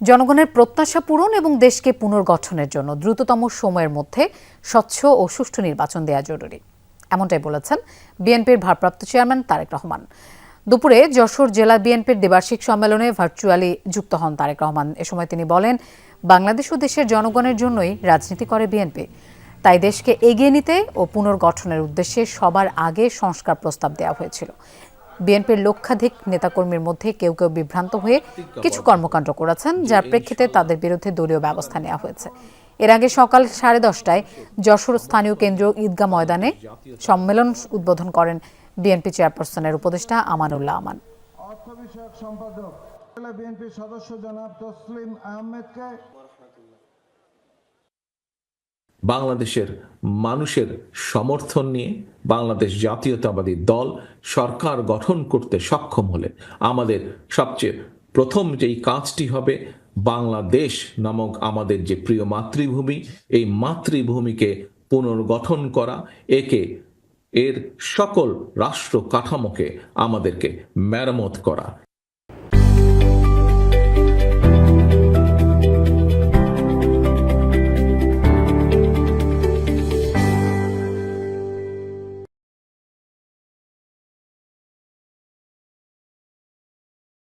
জনগণের প্রত্যাশা পূরণ এবং দেশকে পুনর্গঠনের জন্য দ্রুততম সময়ের মধ্যে স্বচ্ছ ও সুষ্ঠু নির্বাচন দেওয়া জরুরি। এমনটাই বলেছেন বিএনপির ভারপ্রাপ্ত চেয়ারম্যান তারেক রহমান। দুপুরে যশোর জেলা বিএনপির দ্বিবার্ষিক সম্মেলনে ভার্চুয়ালি যুক্ত হন তারেক রহমান। এ সময় তিনি বলেন, বাংলাদেশ ও দেশের জনগণের জন্যই রাজনীতি করে বিএনপি। তাই দেশকে এগিয়ে নিতে ও পুনর্গঠনের উদ্দেশ্যে সবার আগে সংস্কার প্রস্তাব দেওয়া হয়েছিল। বিএনপির লক্ষাধিক নেতাকর্মীর মধ্যে কেউ কেউ বিভ্রান্ত হয়ে কিছু কর্মকাণ্ড করেছেন, যার প্রেক্ষিতে তাদের বিরুদ্ধে দলীয় ব্যবস্থা নেওয়া হয়েছে। এর আগে সকাল সাড়ে দশটায় যশোর স্থানীয় কেন্দ্রীয় ঈদগাহ ময়দানে সম্মেলন উদ্বোধন করেন বিএনপি চেয়ারপারসনের উপদেষ্টা আমানুল্লাহ আমান। জেলা সদস্য জনাব তসলিম আহমেদকে বাংলাদেশের মানুষের সমর্থন নিয়ে বাংলাদেশ জাতীয়তাবাদী দল সরকার গঠন করতে সক্ষম হলে আমাদের সবচেয়ে প্রথম যেই কাজটি হবে বাংলাদেশ নামক আমাদের যে প্রিয় মাতৃভূমি, এই মাতৃভূমিকে পুনর্গঠন করা, একে এর সকল রাষ্ট্র কাঠামোকে আমাদেরকে মেরামত করা।